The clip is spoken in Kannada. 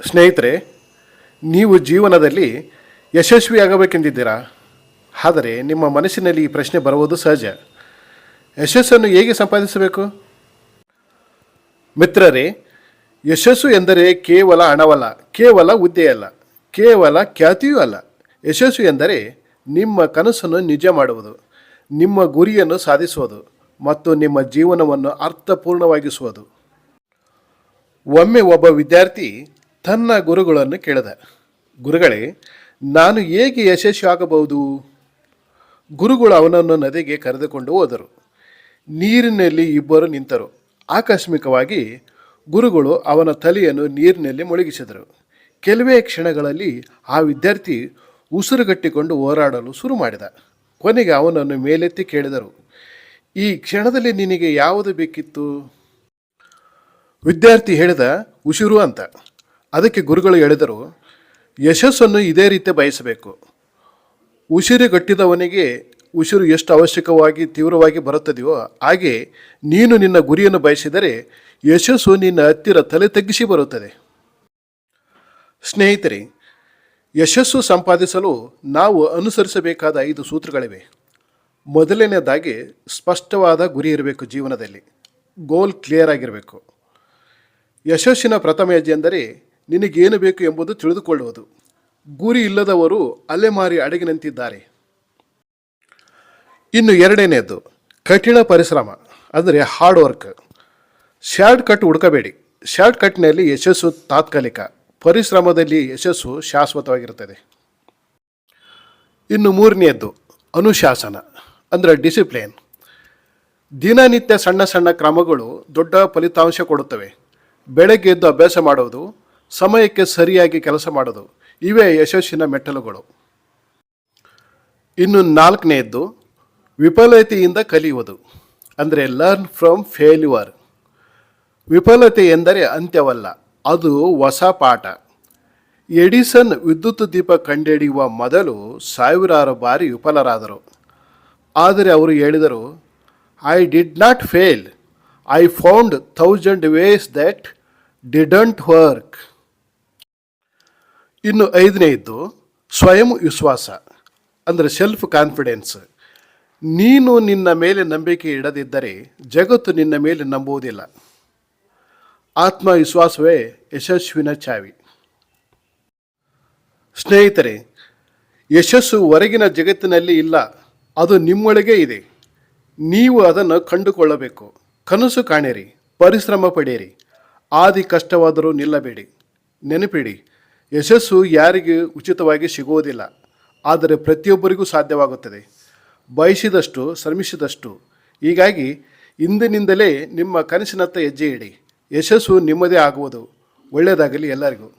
ಸ್ನೇಹಿತರೆ, ನೀವು ಜೀವನದಲ್ಲಿ ಯಶಸ್ವಿಯಾಗಬೇಕೆಂದಿದ್ದೀರಾ? ಆದರೆ ನಿಮ್ಮ ಮನಸ್ಸಿನಲ್ಲಿ ಈ ಪ್ರಶ್ನೆ ಬರುವುದು ಸಹಜ. ಯಶಸ್ಸನ್ನು ಹೇಗೆ ಸಂಪಾದಿಸಬೇಕು? ಮಿತ್ರರೇ, ಯಶಸ್ಸು ಎಂದರೆ ಕೇವಲ ಹಣವಲ್ಲ, ಕೇವಲ ಹುದ್ದೆಯಲ್ಲ, ಕೇವಲ ಖ್ಯಾತಿಯೂ ಅಲ್ಲ. ಯಶಸ್ಸು ಎಂದರೆ ನಿಮ್ಮ ಕನಸನ್ನು ನಿಜ ಮಾಡುವುದು, ನಿಮ್ಮ ಗುರಿಯನ್ನು ಸಾಧಿಸುವುದು ಮತ್ತು ನಿಮ್ಮ ಜೀವನವನ್ನು ಅರ್ಥಪೂರ್ಣವಾಗಿಸುವುದು. ಒಮ್ಮೆ ಒಬ್ಬ ವಿದ್ಯಾರ್ಥಿ ತನ್ನ ಗುರುಗಳನ್ನು ಕೇಳಿದ. ಗುರುಗಳೇ, ನಾನು ಹೇಗೆ ಯಶಸ್ವಿ ಆಗಬಹುದು? ಗುರುಗಳು ಅವನನ್ನು ನದಿಗೆ ಕರೆದುಕೊಂಡು ಹೋದರು. ನೀರಿನಲ್ಲಿ ಇಬ್ಬರು ನಿಂತರು. ಆಕಸ್ಮಿಕವಾಗಿ ಗುರುಗಳು ಅವನ ತಲೆಯನ್ನು ನೀರಿನಲ್ಲಿ ಮುಳುಗಿಸಿದರು. ಕೆಲವೇ ಕ್ಷಣಗಳಲ್ಲಿ ಆ ವಿದ್ಯಾರ್ಥಿ ಉಸಿರುಗಟ್ಟಿಕೊಂಡು ಹೋರಾಡಲು ಶುರು ಮಾಡಿದ. ಕೊನೆಗೆ ಅವನನ್ನು ಮೇಲೆತ್ತಿ ಕೇಳಿದರು. ಈ ಕ್ಷಣದಲ್ಲಿ ನಿನಗೆ ಯಾವುದು ಬೇಕಿತ್ತು? ವಿದ್ಯಾರ್ಥಿ ಹೇಳಿದ, ಉಸಿರು ಅಂತ. ಅದಕ್ಕೆ ಗುರುಗಳು ಹೇಳಿದರು, ಯಶಸ್ಸನ್ನು ಇದೇ ರೀತಿ ಬಯಸಬೇಕು. ಉಸಿರುಗಟ್ಟಿದವನಿಗೆ ಉಸಿರು ಎಷ್ಟು ಅವಶ್ಯಕವಾಗಿ ತೀವ್ರವಾಗಿ ಬರುತ್ತದೆಯೋ ಹಾಗೆ ನೀನು ನಿನ್ನ ಗುರಿಯನ್ನು ಬಯಸಿದರೆ ಯಶಸ್ಸು ನಿನ್ನ ಹತ್ತಿರ ತಲೆ ತಗ್ಗಿಸಿ ಬರುತ್ತದೆ. ಸ್ನೇಹಿತರೆ, ಯಶಸ್ಸು ಸಂಪಾದಿಸಲು ನಾವು ಅನುಸರಿಸಬೇಕಾದ ಐದು ಸೂತ್ರಗಳಿವೆ. ಮೊದಲನೇದಾಗಿ ಸ್ಪಷ್ಟವಾದ ಗುರಿ ಇರಬೇಕು ಜೀವನದಲ್ಲಿ. ಗೋಲ್ ಕ್ಲಿಯರ್ ಆಗಿರಬೇಕು. ಯಶಸ್ಸಿನ ಪ್ರಥಮ ಹೆಜ್ಜೆ ಎಂದರೆ ನಿನಗೇನು ಬೇಕು ಎಂಬುದು ತಿಳಿದುಕೊಳ್ಳುವುದು. ಗುರಿ ಇಲ್ಲದವರು ಅಲೆಮಾರಿ ಅಡಗಿನಂತಿದ್ದಾರೆ ಇನ್ನು ಎರಡನೆಯದು, ಕಠಿಣ ಪರಿಶ್ರಮ, ಅಂದರೆ ಹಾರ್ಡ್ ವರ್ಕ್ ಶಾರ್ಟ್ ಕಟ್ ಹುಡುಕಬೇಡಿ. ಶಾರ್ಟ್ ಕಟ್ನಲ್ಲಿ ಯಶಸ್ಸು ತಾತ್ಕಾಲಿಕ. ಪರಿಶ್ರಮದಲ್ಲಿ ಯಶಸ್ಸು ಶಾಶ್ವತವಾಗಿರುತ್ತದೆ. ಇನ್ನು ಮೂರನೆಯದ್ದು ಅನುಶಾಸನ, ಅಂದರೆ ಡಿಸಿಪ್ಲಿನ್ ದಿನನಿತ್ಯ ಸಣ್ಣ ಸಣ್ಣ ಕ್ರಮಗಳು ದೊಡ್ಡ ಫಲಿತಾಂಶ ಕೊಡುತ್ತವೆ. ಬೆಳಗ್ಗೆ ಎದ್ದು ಅಭ್ಯಾಸ ಮಾಡುವುದು ಸಮಯಕ್ಕೆ ಸರಿಯಾಗಿ ಕೆಲಸ ಮಾಡೋದು. ಇವೇ ಯಶಸ್ಸಿನ ಮೆಟ್ಟಲುಗಳು. ಇನ್ನು ನಾಲ್ಕನೆಯದ್ದು, ವಿಫಲತೆಯಿಂದ ಕಲಿಯುವುದು, ಅಂದರೆ ಲರ್ನ್ ಫ್ರಮ್ ಫೇಲ್ಯೂರ್ ವಿಫಲತೆ ಎಂದರೆ ಅಂತ್ಯವಲ್ಲ, ಅದು ಹೊಸ ಪಾಠ. ಎಡಿಸನ್ ವಿದ್ಯುತ್ ದೀಪ ಕಂಡುಹಿಡಿಯುವ ಮೊದಲು ಸಾವಿರಾರು ಬಾರಿ ವಿಫಲರಾದರು. ಆದರೆ ಅವರು ಹೇಳಿದರು I did not fail I found thousand ways that didn't work ಇನ್ನು ಐದನೇದ್ದು ಸ್ವಯಂ ವಿಶ್ವಾಸ, ಅಂದರೆ ಸೆಲ್ಫ್ ಕಾನ್ಫಿಡೆನ್ಸ್ ನೀನು ನಿನ್ನ ಮೇಲೆ ನಂಬಿಕೆ ಇಡದಿದ್ದರೆ ಜಗತ್ತು ನಿನ್ನ ಮೇಲೆ ನಂಬುವುದಿಲ್ಲ. ಆತ್ಮವಿಶ್ವಾಸವೇ ಯಶಸ್ವಿನ ಚಾವಿ. ಸ್ನೇಹಿತರೆ, ಯಶಸ್ಸು ಹೊರಗಿನ ಜಗತ್ತಿನಲ್ಲಿ ಇಲ್ಲ, ಅದು ನಿಮ್ಮೊಳಗೆ ಇದೆ. ನೀವು ಅದನ್ನು ಕಂಡುಕೊಳ್ಳಬೇಕು. ಕನಸು ಕಾಣಿರಿ, ಪರಿಶ್ರಮ ಪಡೆಯಿರಿ ಆದಿ ಕಷ್ಟವಾದರೂ ನಿಲ್ಲಬೇಡಿ. ನೆನಪಿಡಿ ಯಶಸ್ಸು ಯಾರಿಗೆ ಉಚಿತವಾಗಿ ಸಿಗುವುದಿಲ್ಲ, ಆದರೆ ಪ್ರತಿಯೊಬ್ಬರಿಗೂ ಸಾಧ್ಯವಾಗುತ್ತದೆ. ಬಯಸಿದಷ್ಟು, ಶ್ರಮಿಸಿದಷ್ಟು. ಹೀಗಾಗಿ, ಇಂದಿನಿಂದಲೇ ನಿಮ್ಮ ಕನಸಿನತ್ತ ಹೆಜ್ಜೆ ಇಡಿ. ಯಶಸ್ಸು ನಿಮ್ಮದೇ ಆಗುವುದು. ಒಳ್ಳೆಯದಾಗಲಿ ಎಲ್ಲರಿಗೂ.